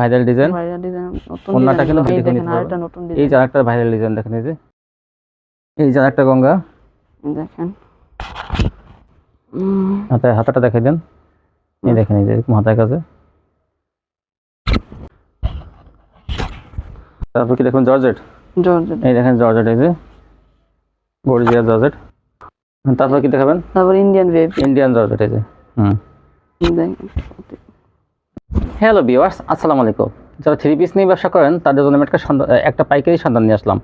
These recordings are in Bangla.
ভাইরাল ডিজাইন ভাইরাল ডিজাইন নতুন কিন্তু এই দেখে নিতে পারবেন। নতুন এই যে আরেকটা ভাইরাল ডিজাইন দেখেন এই যে। এই যে আরেকটা গঙ্গা। দেখেন। হাতে হাতাটা দেখাই দেন। এই দেখেন এই যে কাছে তারপর কি দেখুন জর্জেট? জর্জেট। এই দেখেন জর্জেট এই যে। Georgia georgette. তারপর কি দেখাবেন? তারপর ইন্ডিয়ান ওয়েভ ইন্ডিয়ান জর্জেট এই যে। হুম। দেখেন। হ্যালো ভিউয়ার্স আসসালামু আলাইকুম যারা থ্রি পিস নিয়ে ব্যবসা করেন, তাদের জন্য একটা একটা পাইকারি সন্ধান নিয়ে আসলাম।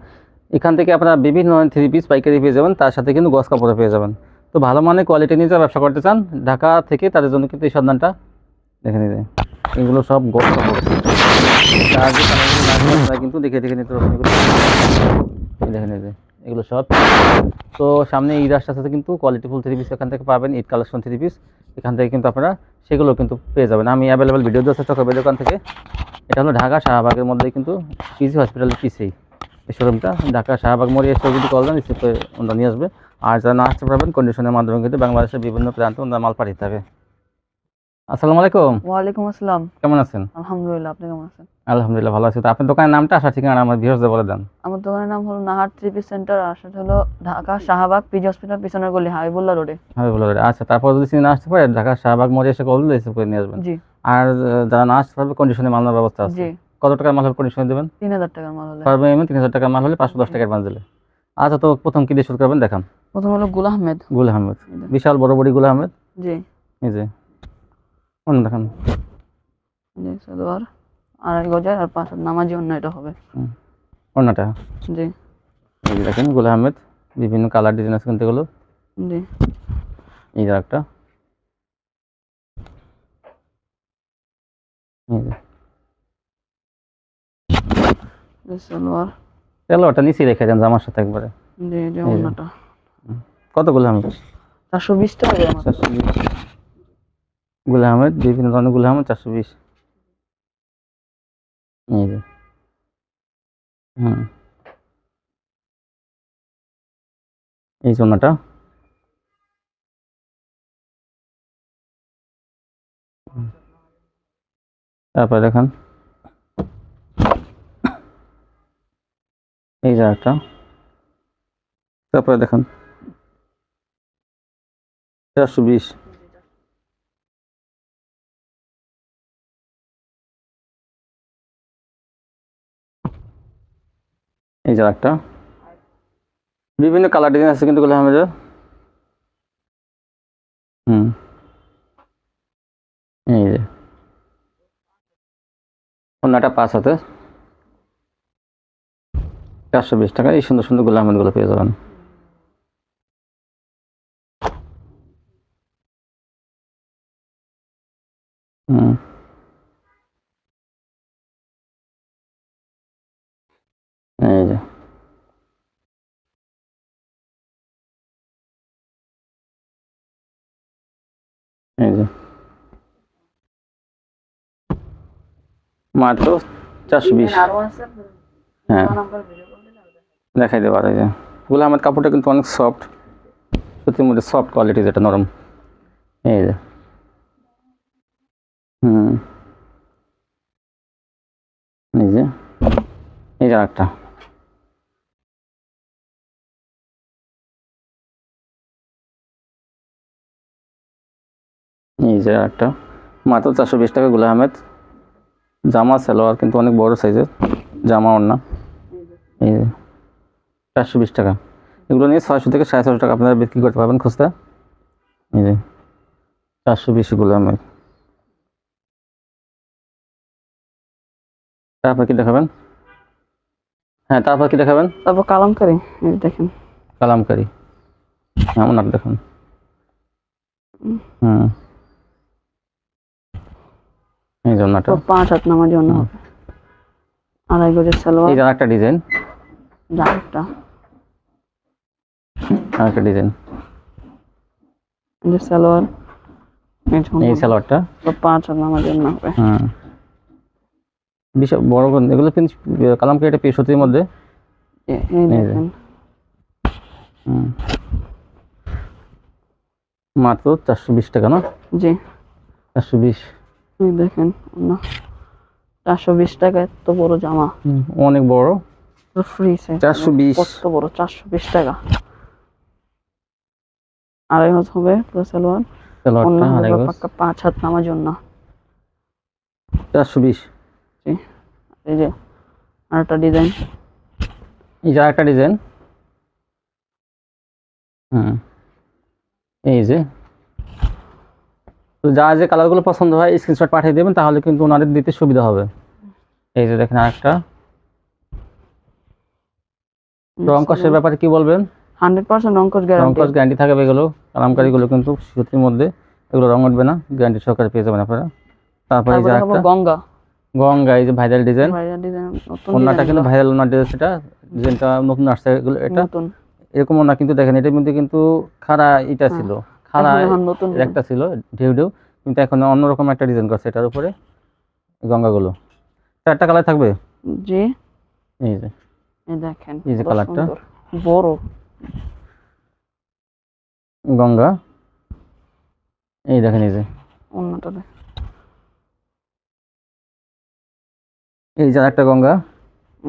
এখান থেকে আপনারা বিভিন্ন ধরনের থ্রি পিস পাইকারি পেয়ে যাবেন, তার সাথে কিন্তু গস কাপড়ও পেয়ে যাবেন। তো ভালো মানের কোয়ালিটি নিয়ে যারা ব্যবসা করতে চান, ঢাকা থেকে তাদের জন্য কিন্তু এই সন্ধানটা দেখে নিতে। এগুলো সব গস কাপড়। যার যে কিন্তু দেখে দেখে নিতে দেখে নিতে। এগুলো সব। তো সামনে ঈদ আসতে কিন্তু কোয়ালিটি ফুল থ্রি পিস এখান থেকে পাবেন ঈদ কালেকশন থ্রি পিস এখান থেকে কিন্তু আপনারা সেগুলো কিন্তু পেয়ে যাবেন। আমি অ্যাভেলেবেল ভিডিও চেষ্টা করব দোকান থেকে। এটা হলো ঢাকা শাহবাগের মধ্যে কিন্তু পিসি হসপিটালের পিসেই এই শোরুমটা ঢাকা শাহবাগ মোড়ে এসে যদি কল দেন রিসিভ করে ওনারা নিয়ে আসবে। আর যারা না আসতে পারবেন কন্ডিশনের মাধ্যমে কিন্তু বাংলাদেশের বিভিন্ন প্রান্তে ওনারা মাল পাঠিয়ে থাকে আসসালামু আলাইকুম। ওয়ালাইকুম আসসালাম। কেমন আছেন? আলহামদুলিল্লাহ আপনি কেমন আছেন? আলহামদুলিল্লাহ ভালো আছি। তো আপনার দোকানের নামটা? আসার ঠিকানা আমার ভিউয়ার্সদের বলে দেন। আমার দোকানের নাম হলো নাহার থ্রি পিস সেন্টার আর সেটা হলো ঢাকা শাহবাগ পিজি হসপিটাল পিছনের গলি হাবিবুল্লাহ রোডে। বলে দেন। আচ্ছা তারপর যদি চিনে না আসতে পারে ঢাকা শাহবাগ মোড়ে এসে কল দিলে করে নিয়ে আসবেন। জি। আর যারা না আসতে পারবে কন্ডিশনে মাল নেওয়ার ব্যবস্থা আছে। জি। কত টাকার মাল হলে কন্ডিশনে দেবেন? তিন হাজার টাকার মাল হলে। পারবে এমন তিন হাজার টাকার মাল হলে পাঁচশো দশ টাকার মাল দিলে। আচ্ছা তো প্রথম কি দিয়ে শুরু করবেন? দেখান। প্রথম হলো গুল আহমেদ। গুল আহমেদ। বিশাল বড় বড়ি গুল আহমেদ। জি। এই যে। অন্য দেখান। জি আড়াই গজার আর পাঁচ নামাজি অন্য এটা হবে। অন্যটা? জি। এই দেখেন গুল আহমেদ বিভিন্ন কালার ডিজাইন আছে কিন্তু এগুলো। জি। এই যে একটা নিচে রেখে দেন জামার সাথে একবারে। জি যে। অন্যটা। কত গুল আহমেদ? চারশো বিশ টাকা। আমার চারশো বিশ। গুল আহমেদ বিভিন্ন ধরনের গুল আহমেদ চারশো বিশ। এই যে। হুম। এই জন্যটা তারপরে দেখেন। এই জায়গাটা তারপরে দেখেন। চারশো বিশ। এই যে একটা। বিভিন্ন কালার ডিজাইন আছে কিন্তু গুলো আমাদের হুম। এই যে। অন্যটা পাঁচ হাতে। চারশো বিশ টাকা। এই সুন্দর সুন্দরগুলো আহমেদগুলো পেয়ে যাবেন। হুম। এই যে। মাত্র চারশো বিশ। দেখাই দেবো আর যে। গুলো আমার কাপড়টা কিন্তু অনেক সফট সত্যির মধ্যে সফট কোয়ালিটি যেটা, নরম। এই যে। হুম। এই যে। এই যে একটা যে একটা মাত্র চারশো বিশ টাকা গুলো আহমেদ। জামা সালোয়ার কিন্তু অনেক বড় সাইজের জামা ওড়না। এই যে চারশো বিশ টাকা। এগুলো নিয়ে ছয়শো থেকে সাড়ে ছশো টাকা আপনারা বিক্রি করতে পারবেন খুচরা। এই যে চারশো বিশগুলো আমার তারপর কি দেখাবেন? হ্যাঁ তারপর কি দেখাবেন? তারপর কালামকারি দেখেন। কালামকারি। এমন ওনার দেখুন। হুম। এই জন্যটা? পাঁচ হাত নামাজি অন্য হবে। আড়াই গজের সালোয়ার। এই একটা ডিজাইন। একটা। ডিজাইন। এই সালোয়ার। এই সালোয়ারটা। পাঁচ হাত নামাজি অন্য হবে। হুম। বিশাল বড় এগুলো কিন্তু কালামকারি একটা পেশতির মধ্যে। মাত্র চারশো বিশ টাকা না? জি। চারশো বিশ। এই দেখেন অন্য চারশো বিশ টাকা এত বড় জামা। অনেক বড়। ফ্রি সাইজ 420 কত বড়? চারশো বিশ টাকা। আড়াই হাত হবে পুরো সালোয়ার। অন্য হবে পাক্কা পাঁচ হাত নামার জন্য। চারশো বিশ। এই যে আরেকটা ডিজাইন এই যে একটা ডিজাইন হুম। এই যে তো যা যে কালারগুলো পছন্দ হয় স্ক্রিনশট পাঠিয়ে দেবেন তাহলে কিন্তু ওনাদের দিতে সুবিধা হবে। এই যে দেখেন আরেকটা। রং কষের ব্যাপারে কি বলবেন? হান্ড্রেড পার্সেন্ট রং কস রং গ্যারান্টি কস গ্যারান্টি থাকবে এগুলো। কালামকারিগুলো কিন্তু সুতির মধ্যে এগুলো রং উঠবে না। গ্যারান্টি সহকারে পেয়ে যাবেন আপনারা। তারপরে যে একটা গঙ্গা। গঙ্গা এই যে ভাইরাল ডিজাইন ভাইরাল ডিজাইন ওনাটা কিন্তু ভাইরাল ওনার ড্রেস এটা ডিজাইনটা নতুন আসছে এগুলো এটা। এরকম না কিন্তু দেখেন এটার মধ্যে কিন্তু খাড়া এটা ছিল। নতুন একটা ছিল ঢেউ ঢেউ কিন্তু এখন অন্যরকম একটা ডিজাইন করছে এটার উপরে এই গঙ্গাগুলো চারটা কালার থাকবে? জি। এই যে। দেখেন এই যে কালারটা। বড়। গঙ্গা। এই দেখেন এই যে। অন্যটা এই যে একটা গঙ্গা।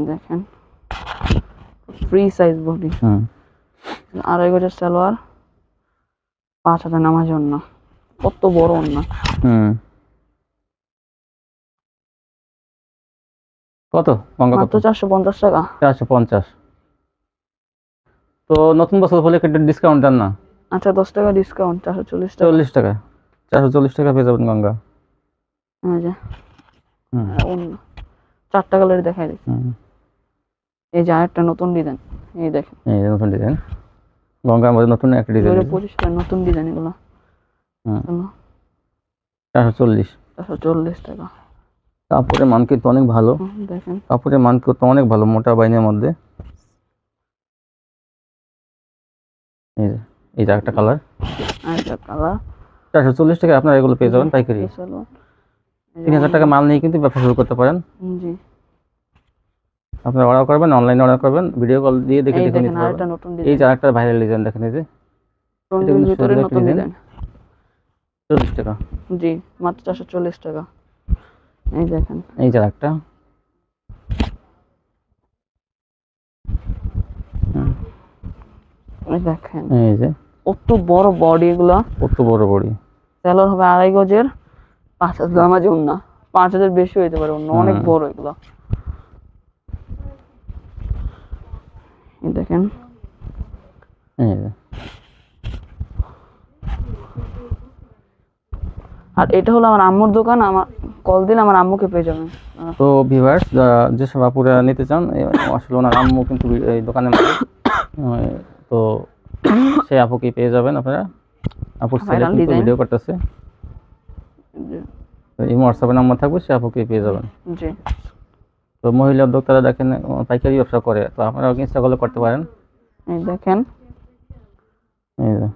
দেখেন ফ্রি সাইজ বডি হুম। আড়াই গজের সালোয়ার। পাঁচ হাজার নামার জন্য কত বড় অন্য। হুম। কত? গঙ্গা মাত্র চারশো পঞ্চাশ টাকা। চারশো পঞ্চাশ। তো নতুন বছর হলে একটু ডিসকাউন্ট দেন না? আচ্ছা দশ টাকা ডিসকাউন্ট চারশো চল্লিশ টাকা। চল্লিশ টাকা। চারশো চল্লিশ টাকা পেয়ে যাবেন গঙ্গা। অন্য। চারটা কালার দেখাই দিই এই যে আরেকটা নতুন ডিজাইন এই দেখেন। এই নতুন ডিজাইন গঙ্গার মধ্যে নতুন একটা ডিজাইন টাকা নতুন ডিজাইন এগুলো। চারশো চল্লিশ। চারশো চল্লিশ টাকা। কাপড়ের মান কিন্তু অনেক ভালো। দেখেন। কাপড়ের মান কিন্তু অনেক ভালো মোটা বাইনের মধ্যে। যে একটা কালার। আরেকটা কালার। চারশো চল্লিশ টাকা আপনারা এগুলো পেয়ে যাবেন পাইকারি। তিন হাজার টাকা মাল নিয়ে কিন্তু ব্যবসা শুরু করতে পারেন। জি। আপনারা অর্ডার করবেন অনলাইনে অর্ডার করবেন ভিডিও কল দিয়ে দেখে দেখে নিতে পারবেন। আরেকটা নতুন এই যে আরেকটা ভাইরাল ডিজাইন দেখেন এই যে। চল্লিশ টাকা। জি মাত্র চারশো চল্লিশ টাকা। এই দেখেন। এই যে এই দেখেন। এই যে। কত বড় বডি এগুলা। কত বড় বড়ি সেলর হবে আড়াই গজের পাঁচ হাজার আমার জন্য পাঁচ হাজার বেশি হইতে পারে অন্য অনেক বড় এগুলো। দেখেন। আর এটা হলো আমার আম্মুর দোকান আমার কল দিলে আমার আম্মুকে পেয়ে যাবেন। তো ভিভার্স যেসব আপুরা নিতে চান আসলে ওনার আম্মু কিন্তু এই। আহ, তো সেই আপুকে পেয়ে যাবেন আপনারা। আপুর ছেলে কিন্তু ভিডিও করতেছে। এই হোয়াটসঅ্যাপে নাম্বার থাকবে সে আপুকে পেয়ে যাবেন। জি। তো মহিলা উদ্যোক্তারা দেখেন পাইকারি ব্যবসা করে তো আপনারাও ইনস্টা করলে করতে পারেন। এই দেখেন। এই যে।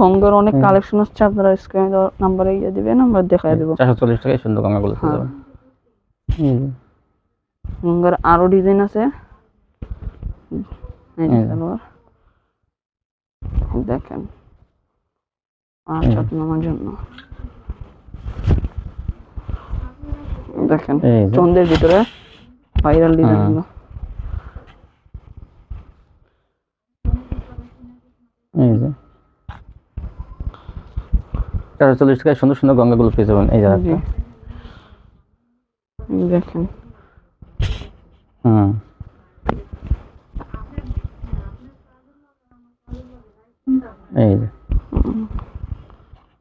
গঙ্গার অনেক কালেকশন হচ্ছে আপনারা স্ক্রিনে নাম্বারে ইয়ে দিবেন আমরা দেখাই দেবো। চারশো চল্লিশ টাকায় সুন্দর গঙ্গাগুলো পেয়ে হ্যাঁ। যাবেন। গঙ্গার আরও ডিজাইন আছে। দেখেন। আচ্ছা নামার জন্য। দেখেন চন্দের ভিতরে ভাইরাল ডিজাইন। গুলো। এই যে। চারশো চল্লিশ টাকায় সুন্দর সুন্দর গঙ্গাগুলো পেয়ে যাবেন এই যে জি। দেখেন। হুম এই যে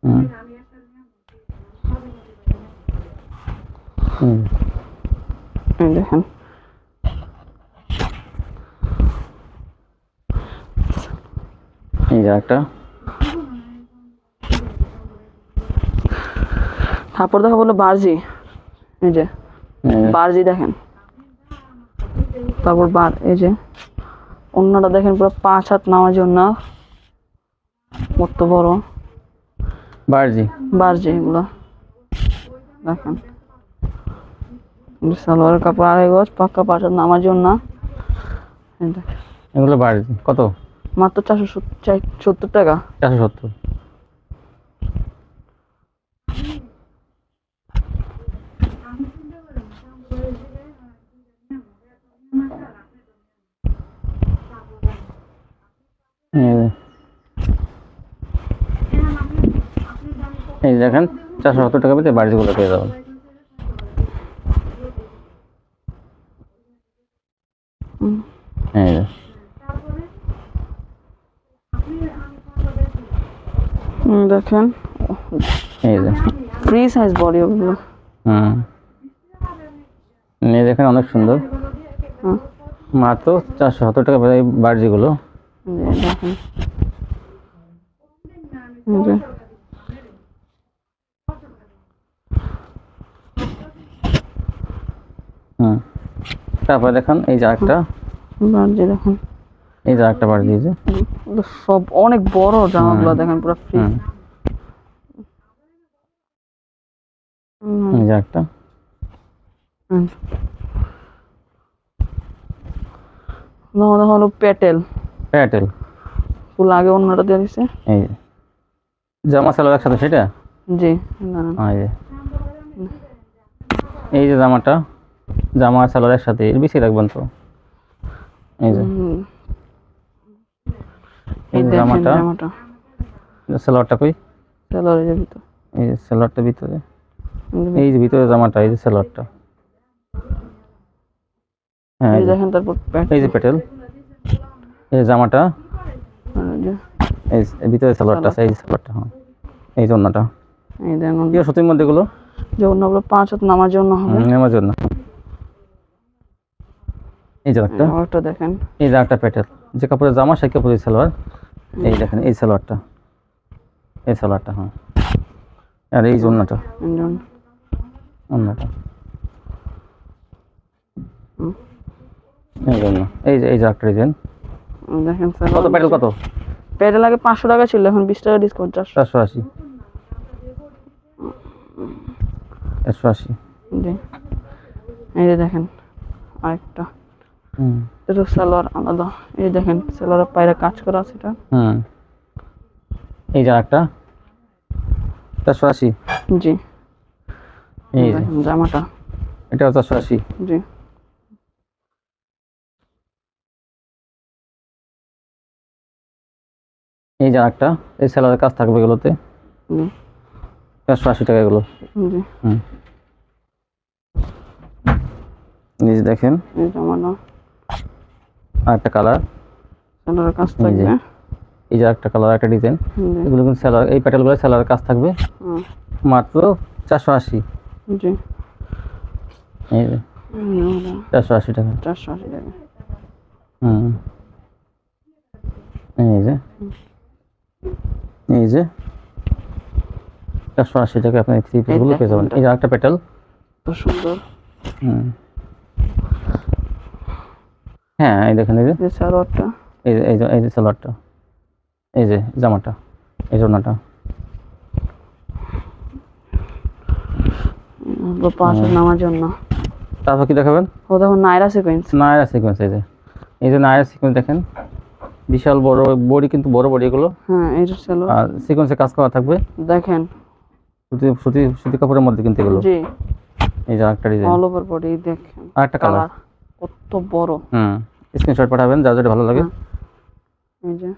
হুম হুম এই দেখেন এই যে একটা। তারপর দেখা বলল বার্জি। এই যে বার্জি দেখেন। তারপর বার এই যে। অন্যটা দেখেন পুরো পাঁচ হাত নামার জন্য কত বড়। বার্জি। বার্জি এগুলো। দেখেন। সালোয়ার কাপড় আড়াই গজ পাক্কা পাঁচ হাত নামার জন্য এগুলো বার্জি। কত? মাত্র চারশো সত্তর টাকা? চারশো সত্তর। এই দেখেন, চারশো সত্তর টাকা পেতে বাড়িগুলো পেয়ে যাবেন। দেখেন। এই যে। ফ্রি সাইজ বডি ওগুলো। হুম। এই দেখেন অনেক সুন্দর। মাত্র চারশো সত্তর টাকা এই বার্জিগুলো হুম। তারপরে দেখেন এই যে একটা বার্জি দেখেন। এই যে একটা বার্জি যে সব অনেক বড় জামাগুলো দেখেন পুরো ফ্রি হুম এই যে একটা। আমাদের হলো পেটেল প্যাটেল। ফুল আগে অন্যটা দিয়ে দিছে। এই জামা সালোয়ার একসাথে সেটা? জি এই যে। জামাটা জামা সালোয়ার একসাথে এর বেশি রাখবেন তো? এই যে। এই জামাটা। জামাটা। সালোয়ারটা কই? স্যালারি ভিতর। এই সালোয়ারটা ভিতরে। এই যে ভিতরে জামাটা এই যে সালোয়ারটা হ্যাঁ এই দেখেন তারপর প্যান্ট এই যে পেটেল এই যে জামাটা এই যে এই ভিতরে সালোয়ারটা আছে এই সালোয়ারটা হ্যাঁ এই যে অন্যটা এই দেখুন কি সুতির মধ্যে এগুলো যে অন্য আমরা পাঁচ হাত নামার জন্য হবে নেওয়ার জন্য এই যে একটা দেখেন এই যে একটা প্যাটেল যে কাপড়ের জামা সেই কাপড়ের সালোয়ার এই দেখেন এই সালোয়ারটা এই সালোয়ারটা হ্যাঁ আর এই যে অন্যটা। এই জন্য এই যে এই যে একটা ডিজাইন। দেখেন কত? প্যাটেল কত? প্যাটেল আগে পাঁচশো টাকা ছিল এখন বিশ টাকা ডিসকাউন্ট চারশো। চারশো আশি। চারশো আশি। জি। এই যে দেখেন আরেকটা। হুম। এটা সালোয়ার আলাদা। এই দেখেন সালোয়ারের পায়রা কাজ করা আছে এটা। হুম। এই যে একটা চারশো আশি। জি। জামাটা। এটাও চারশো আশি জি। এই যে একটা এই স্যালারের কাজ থাকবে এগুলোতে। চারশো আশি টাকা এগুলো। দেখেন। আর একটা কালার। কাজ এই যে। থাকবে। এই যে একটা কালার একটা ডিজাইন। এগুলো কিন্তু স্যালার এই প্যাটেলগুলো কাজ থাকবে। মাত্র চারশো আশি। জি। এই যে। চারশো আশি টাকা। চারশো আশি টাকা। হুম। এই যে। এই যে। চারশো আশি টাকা আপনি থ্রি পিসগুলো পেয়ে যাবেন। এই যে একটা পেটাল তো সুন্দর। হুম। হ্যাঁ এই দেখেন এই যে। সালোয়ারটা। এই যে এই যে এই যে সালোয়ারটা। এই যে জামাটা এই জন্যটা ওগুলো পাঁচ নামার জন্য। তারপর কি দেখাবেন? ও দেখুন নাইরা সিকোয়েন্স নায়রা সিকোয়েন্স এই যে। এই যে নায়রা সিকোয়েন্স দেখেন। বিশাল বড় বডি কিন্তু বড় বডি এগুলো। হ্যাঁ এইটা সালোয়ার আর সিকোয়েন্সে কাজ করা থাকবে। দেখেন। সুতি সুতি সুতি কাপড়ের মধ্যে কিন্তু এগুলো। জি। এই যে একটা ডিজাইন অল ওভার বডি দেখেন। আর একটা কালার কত বড়। হুম। স্ক্রিনশট পাঠাবেন যা যেটা ভালো লাগে। হ্যাঁ। এই যে।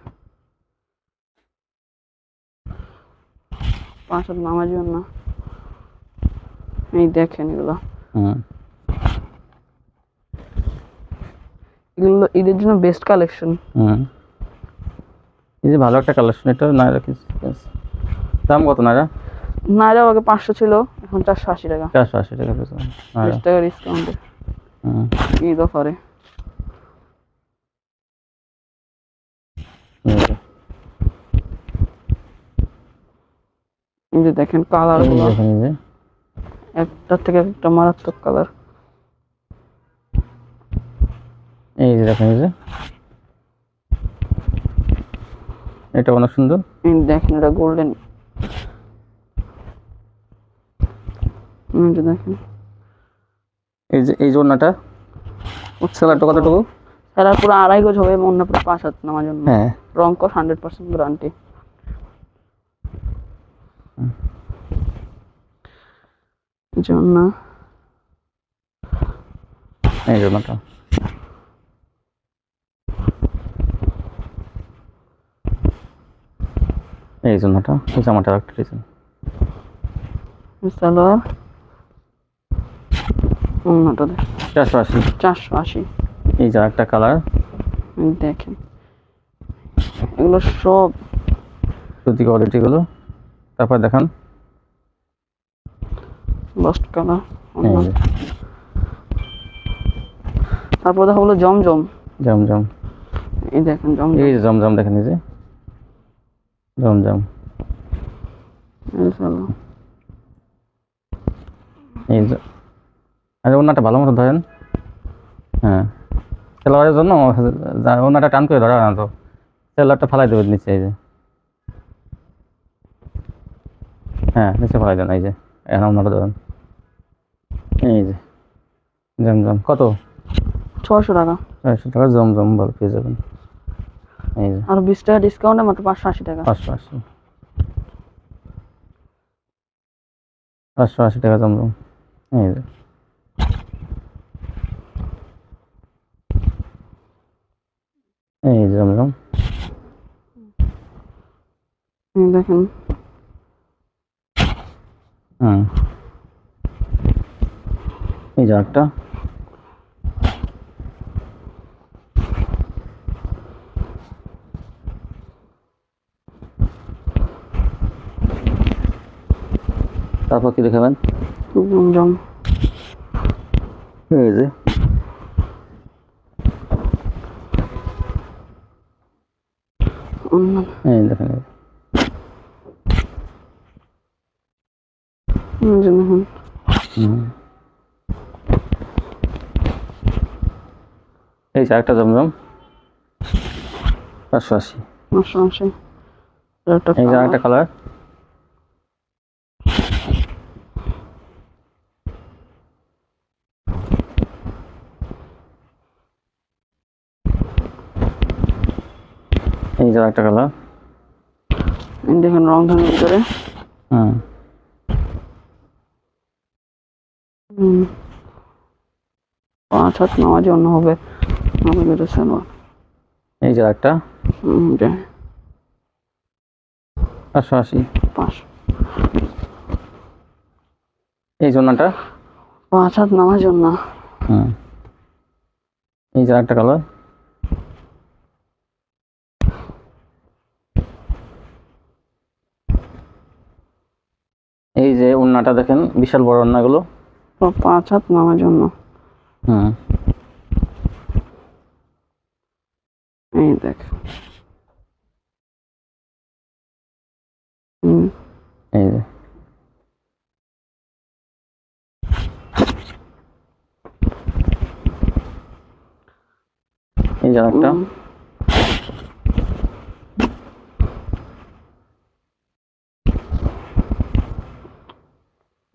পাঁচ হাত নামার জন্য। এই দেখেন এগুলো। এগুলো ঈদের জন্য বেস্ট কালেকশন হুম। এই যে ভালো একটা কালেকশন এটা নায়রা কি দাম কত নায়রা নাইরা আগে পাঁচশো ছিল এখন চারশো আশি টাকা। চারশো আশি টাকা পেয়েছে বিশ টাকা ডিসকাউন্টে হুম। ঈদ অফারে। এই যে, দেখেন কালারগুলো। একটার থেকে একটা মারাত্মক কালার এই যে দেখেন এই যে। এটা অনেক সুন্দর। দেখেন এটা গোল্ডেন দেখেন। এই যে এই জন্যটা সেলারটা কতটুকু? সারা পুরো আড়াই গজ হবে অন্য পুরো পাঁচ হাত নামার জন্য। হ্যাঁ। রং কস হান্ড্রেড পার্সেন্ট গ্যারান্টি জন্য। এই জন্যটা এই জন্যটা এই জামাটা একটা ডিজাইন সালোয়ার অন্যটা দেখ। চারশো আশি। চারশো আশি। এই যে একটা কালার। দেখেন। এগুলো সব সুতি কোয়ালিটিগুলো তারপর দেখান। বাস্ট কালার এই যে তারপর দেখা হলো জমজম। জমজম। এই দেখেন জমজম। এই যে জমজম দেখেন এই যে। জমজম। এই এই যে। আরে ওনাটা ভালো মতো ধরেন। হ্যাঁ। সেলোয়ারের জন্য ওনাটা টান করে ধরা না তো। সেলোয়ারটা ফালাই দেবেন নিচে এই যে। হ্যাঁ নিচে ফালাই দেন এই যে। এখন ওনাটা ধরেন। এই যে জমজম কত? ছয়শো টাকা। চারশো টাকা জমজম বল পেয়ে যাবেন। এই যে। আর বিশ টাকা ডিসকাউন্টে মাত্র পাঁচশো আশি টাকা। পাঁচশো আশি। পাঁচশো আশি টাকা জমজম। এই যে। এই যে জমজম। দেখেন। হুম। এই যে একটা তারপর কি দেখাবেন? জমজম এই যে। দেখেন। হুম। এই যে একটা জমজম। পাঁচশো আশি পাঁচশো আশি এই যে একটা কালার এই যে একটা কালার দেখেন রংধনুর ভিতরে। হুম। হুম। পাঁচ হাত নামাজ অন্য হবে। এটা সালোয়ার এই যে একটা। পাঁচশো আশি। পাঁচশো। এই জন্যটা? পাঁচ হাত নামাজ অন্য হুম। এই যে একটা কালার। এই যে ওড়নাটা দেখেন বিশাল বড় ওড়নাগুলো। পাঁচ হাত নামার জন্য। হুম। এই দেখ। এই যে। এই যে একটা।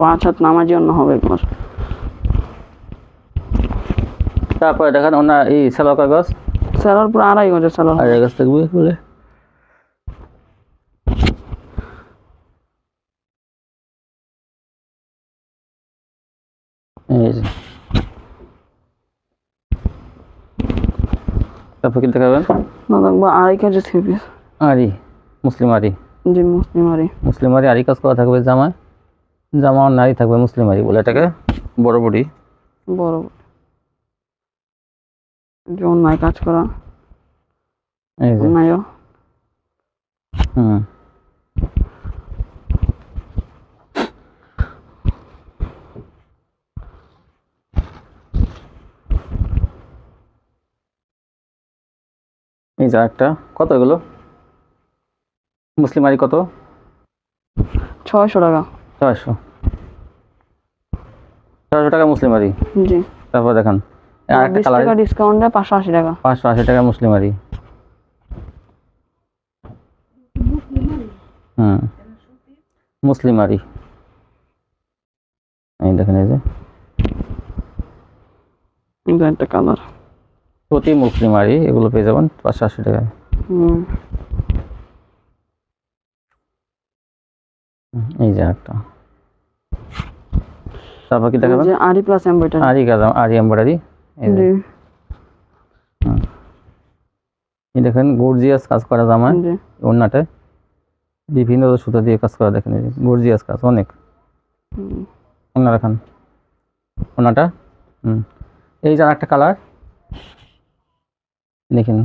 পাঁচ হাত নামাজি অন্য হবে একবার তারপরে দেখেন ওনার এই সেলো কাগজ স্যালার পুরো আড়াই গজের স্যালার আড়াই কাছ থাকবে বলে। এই তারপর কি দেখাবেন না দেখব আড়াই কেজি থ্রি পিস আরি মুসলিম আরি জি মুসলিম আরি মুসলিম আরি আরি কাজ করা থাকবে জামায়। জামা নারী থাকবে মুসলিম আরি বলে এটাকে। বড়। বড়ি বড়। যে অন্যায় কাজ করা। অন্যায় হুম। এই যে একটা কত এগুলো? মুসলিম আরি কত? ছয়শো টাকা। ছয়শো। ছয়শো টাকা মুসলিম আরি জি। তারপর দেখান। একটা কালার টাকা ডিসকাউন্টে পাঁচশো আশি টাকা। পাঁচশো আশি টাকা মুসলিম আরি হুম মুসলিম আরি এই দেখেন এই যে। একটা কালার প্রতি মুসলিম আরি এগুলো পেয়ে যাবেন পাঁচশো আশি টাকায়। হুম। এই যে একটা তারপর কি দেখাবেন? আরি প্লাস এমব্রয়ডারি আরি কাজ আরি এম্বয়ডারি এই যে। জি। এই দেখেন গর্জিয়াস কাজ করা জামা। ওড়নাতে বিভিন্ন সুতো দিয়ে কাজ করা দেখেন গর্জিয়াস কাজ অনেক। ওনা দেখান ওনাটা হুম। এই যে একটা কালার। দেখেন।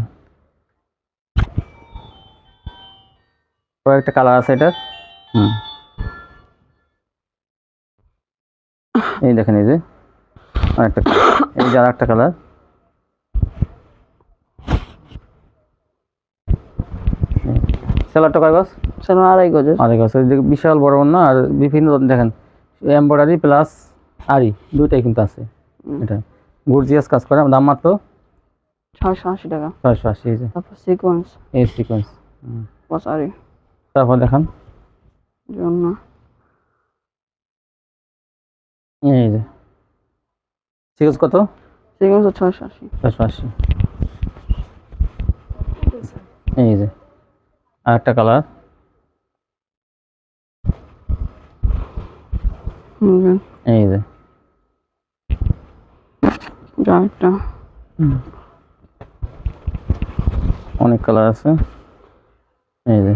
কয়েকটা কালার আছে এটার। হুম। এই দেখেন এই যে। আরেকটা। এই যে আর একটা কালার সেলারটা কয় গছ সেটা আড়াই গজের। আছে যে বিশাল বড় না আর বিভিন্ন দেখেন এমব্রয়ডারি প্লাস আরি দুইটাই কিন্তু আছে। এটা গর্জিয়াস কাজ করে। দাম মাত্র? ছয়শো আশি টাকা। ছয়শো আশি এই যে। তারপর সিকোয়েন্স এই সিকোয়েন্স পচারি তারপর দেখান। জন্য। এই যে। সিকোয়েন্স কত? সিকোয়েন্স ছয়শো আশি ছয়শো আশি এই যে আর একটা কালার এই যে। একটা। অনেক কালার আছে। এই যে।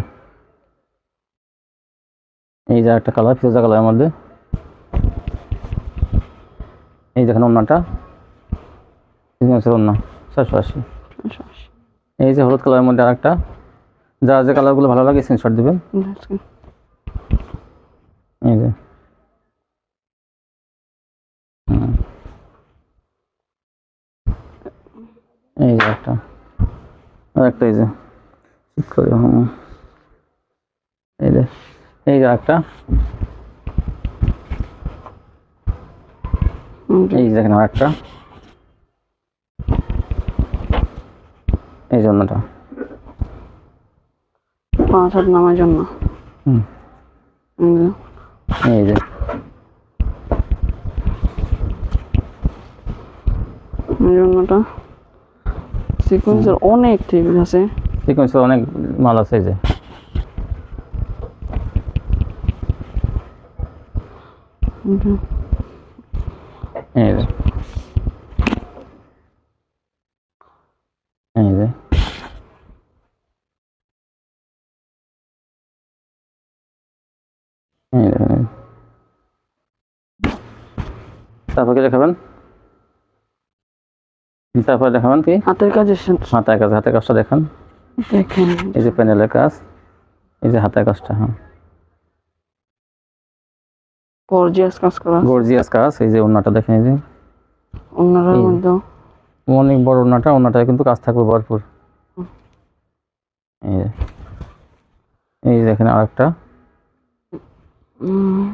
এই যে একটা কালার ফিরোজা কালারের মধ্যে। এই দেখেন ওনাটা ওনা ছয়শো আশি। এই যে হলুদ কালারের মধ্যে আরেকটা। যার যে কালারগুলো ভালো লাগে স্ক্রিনশট দিবেন। আচ্ছা, এই যে। এই যে একটা আর একটা এই যে। ঠিক করে এই যে এই যে একটা এই দেখেন আর একটা। এই জন্যটা। পাঁচ হাত নামার জন্য। এই যে। জন্যটা। সিকোয়েন্সের অনেক ঠিক আছে। সিকোয়েন্সের অনেক মাল আছে যে। এই যে এই যে। তারপর কি দেখাবেন তারপর দেখাবেন কি হাতের সাথে হাতের কাজ হাতের কাজটা দেখান দেখেন এই যে প্যানেলের কাজ এই যে হাতের কাজটা হ্যাঁ গর্জিয়াস কাজ করা গর্জিয়াস কাজ এই যে ওনাটা দেখেন এই যে। এই। মধ্যে অনেক বড় ওনাটা ওনাটায় কিন্তু কাজ থাকবে ভরপুর। এই দেখেন আরেকটা।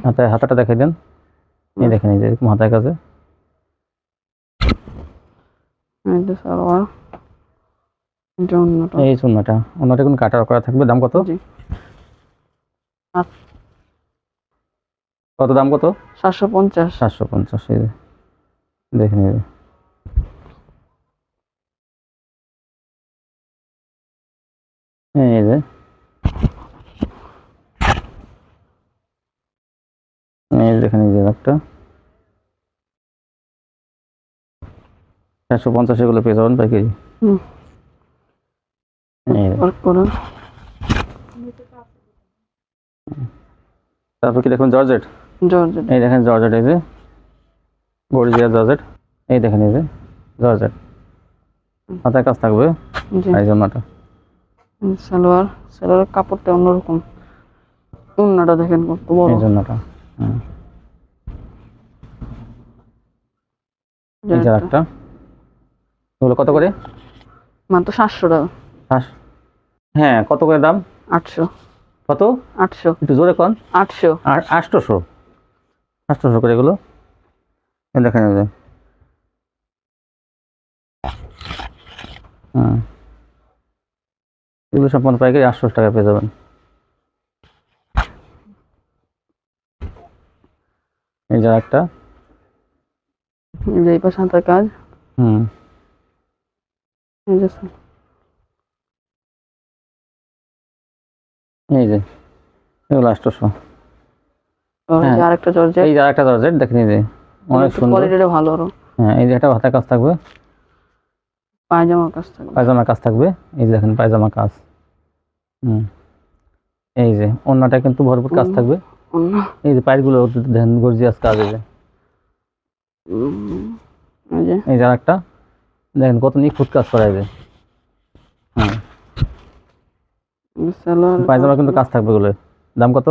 হাতে হাতাটা দেখাই দেন। এই দেখেন এই যে এরকম হাতায় কাজে। অন্যটা এই চুন্নাটা ওনাটা কোনো কাটার করা থাকবে। দাম কত? আর কত দাম কত? সাতশো পঞ্চাশ। সাতশো পঞ্চাশ এই যে। দেখেন এই এই যে এই এই একটা। পঞ্চাশ এগুলো পেয়ে যাবেন তারপর কি দেখুন জর্জেট? জর্জেট। এই দেখেন জর্জেট এই যে। Georgia georgette. এই দেখেন এই যে জর্জেট। হাতের কাজ থাকবে এই জন্যটা সালোয়ার। সালোয়ারের কাপড়টা অন্যরকম। অন্যটা দেখেন কত বড়। এই জন্যটা এই যে একটা এগুলো কত করে? মাত্র সাতশো টাকা। হ্যাঁ কত করে দাম? আটশো। কত? আটশো। একটু জোরে কন। আটশো। আর আটশোশো। আটশোশো করে এগুলো। এই দেখেন এই যে। এগুলো সম্পূর্ণ পাইকারি আটশো টাকা পেয়ে যাবেন। এই যে একটা এই পাশে হাতের কাজ। হুম। এই যে এগুলো আটশোশো। হ্যাঁ। আরেকটা জর্জেট। এই যে আরেকটা দেখেন এই যে অনেক সুন্দর। কোয়ালিটিটা ভালো আরও। হ্যাঁ এই যে একটা হাতের কাজ থাকবে। পায়জামার কাজ থাকবে। পায়জামা কাজ থাকবে। এই যে দেখেন পায়জামা কাজ। হুম। এই যে অন্যটা কিন্তু ভরপুর কাজ থাকবে। এই যে পাইপগুলো দেখেন গর্জিয়াস কাজ এই যে। এই যে। এই দেখেন কত নিখুঁত কাজ করা হ্যাঁ পায়জামা কিন্তু কাজ। থাকবে এগুলো দাম কত?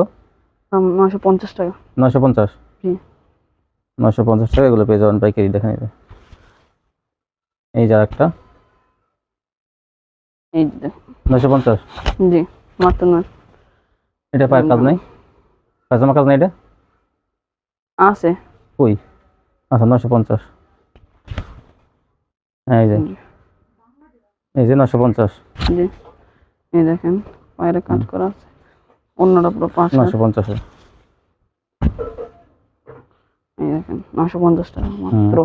নয়শো পঞ্চাশ টাকা। নয়শো পঞ্চাশ? জি। নয়শো পঞ্চাশ টাকা এগুলো পেয়ে যাবেন পাইকারি দেখেন যে এই যে একটা এই যে নয়শো পঞ্চাশ? জি মাত্র নয়। এটা পায়ের কাজ নাই? পায়জামা কাজ নাই এটা? আছে। কই? আচ্ছা নয়শো পঞ্চাশ। এই যে। এই যে নয়শো পঞ্চাশ। জি। এই দেখেন পায়ের কাজ করা আছে। অন্যটা পুরো পাঁচ নয়শো পঞ্চাশে এই দেখেন নশো পঞ্চাশ টাকা মাত্র।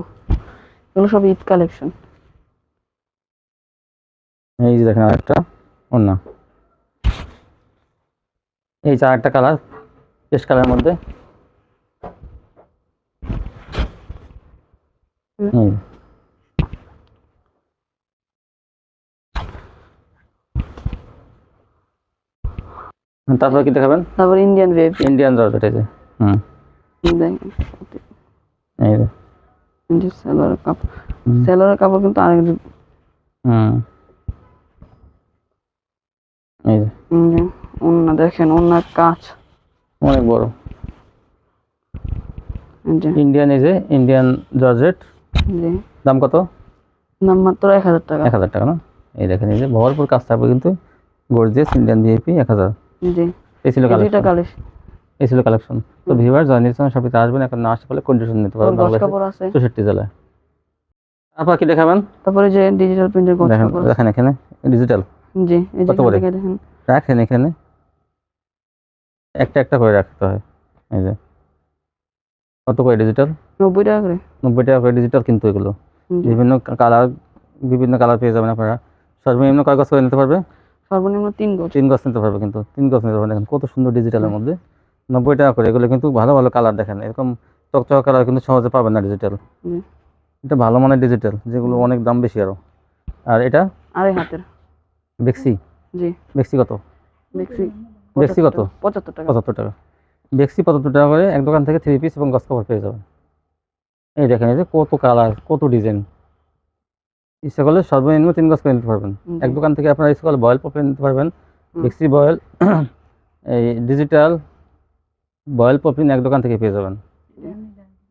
এগুলো সব ঈদ কালেকশন এই যে দেখেন আরেকটা অন্য এই যে আরেকটা কালার পেস্ট কালারের মধ্যে। এই তারপরে কি দেখাবেন? তারপর ইন্ডিয়ান ওয়েভ ইন্ডিয়ান জর্জেট এই যে হুম। এই যে। যে সেলারের কাপড় হুম। কিন্তু আরেক হুম। এই যে। অন্য দেখেন অন্যার কাজ অনেক বড়। ইন্ডিয়ান এই যে ইন্ডিয়ান জর্জেট জি। দাম কত? দাম মাত্র এক হাজার টাকা। এক হাজার টাকা না? এই দেখেন এই যে ভরপুর কাজ থাকবে কিন্তু। গর্জিয়াস ইন্ডিয়ান ভিআইপি এক হাজার। জি। এই ছিল কালেকশন কালেকশন এই ছিল কালেকশন তো জয়নির সঙ্গে আসবেন এখন না আসতে পারলে কন্ডিশন নিতে পারবেন বাংলাদেশে। চৌষট্টি জেলায়। কি দেখাবেন? তারপরে যে ডিজিটাল প্রিন্টের দেখেন কাপড় দেখেন এখানে ডিজিটাল জি এই যে? দেখেন। রাখেন এখানে। একটা একটা করে রাখতে হয় এই যে। কত করে ডিজিটাল নব্বই টাকা করে। নব্বই টাকা করে ডিজিটাল কিন্তু এগুলো। বিভিন্ন কালার বিভিন্ন কালার পেয়ে যাবেন আপনারা। সর্বনিম্ন কয় গছ করে নিতে পারবে? সর্বনিম্ন তিন গজ। তিন গছ নিতে পারবে কিন্তু তিন গছ নিতে পারবে দেখেন কত সুন্দর ডিজিটালের মধ্যে। নব্বই টাকা করে এগুলো কিন্তু ভালো ভালো কালার দেখেন। এরকম চকচকা কালার কিন্তু সহজে পাবেন না ডিজিটাল এটা ভালো মানের ডিজিটাল যেগুলো অনেক দাম বেশি আরও আর এটা? আড়াই হাতের। বেক্সি জি। বেক্সি কত? দেখছি দেখছি কত? পঁচাত্তর টাকা। পঁচাত্তর টাকা। বেক্সি পঁচাত্তর টাকা করে এক দোকান থেকে থ্রি পিস এবং গছ কাপড় পেয়ে যাবেন। এই দেখেন এই যে কত কালার কত ডিজাইন ইচ্ছা করলে সর্বনিম্ন তিন গছ করে নিতে পারবেন। এক দোকান থেকে আপনারা ইচ্ছা করলে বয়েল পপে নিতে পারবেন। বেক্সি বয়েল এই ডিজিটাল বয়েল পপিন এক দোকান থেকে পেয়ে যাবেন।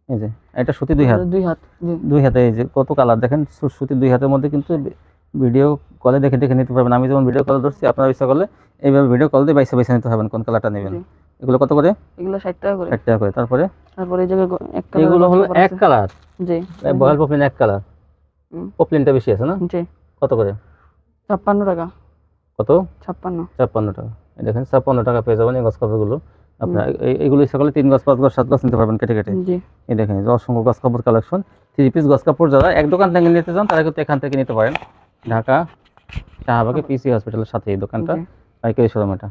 এই যে এটা সুতি দুই হাত। দুই হাত দুই হাতে এই যে কত কালার দেখেন সুতি দুই হাতের মধ্যে কিন্তু ভিডিও কলে দেখে দেখে নিতে পারবেন। আমি যেমন ভিডিও কল ধরছি আপনারা ইচ্ছা করলে এইভাবে ভিডিও কল দিয়ে বাইসে বাইসে নিতে পারবেন কোন কালারটা নেবেন। এগুলো কত করে? এগুলো ষাট টাকা করে। ষাট টাকা করে। তারপরে? তারপরে এই এক কালার এগুলো হলো এক কালার। জি। বয়েল পপিন এক কালার। পপলিনটা বেশি আছে না? জি। কত করে? ছাপ্পান্ন টাকা। কত? ছাপ্পান্ন। ছাপ্পান্ন টাকা। এই দেখেন ছাপ্পান্ন টাকা পেয়ে যাবেন এই গছ কাপড়গুলো আপনার এই- এইগুলো করলে তিন গছ পাঁচ গছ সাত গছ নিতে পারবেন কেটে কেটে। জি। এই দেখেন অসংখ্য গছ কাপড় কালেকশন থ্রি পিস গছ কাপড় যারা এক দোকান থেকে নিতে চান তারা কিন্তু এখান থেকে নিতে পারেন। ঢাকা শাহবাগে পিসি হসপিটালের সাথে এই দোকানটা। পাইকারি শোরুম এটা।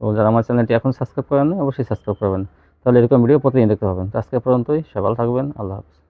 তো যারা আমার চ্যানেলটি এখন সাবস্ক্রাইব করেন না অবশ্যই সাবস্ক্রাইব করবেন। তাহলে এরকম ভিডিও প্রতিদিন দেখতে পাবেন। তো আজকে পর্যন্তই সবাই থাকবেন আল্লাহ হাফিজ।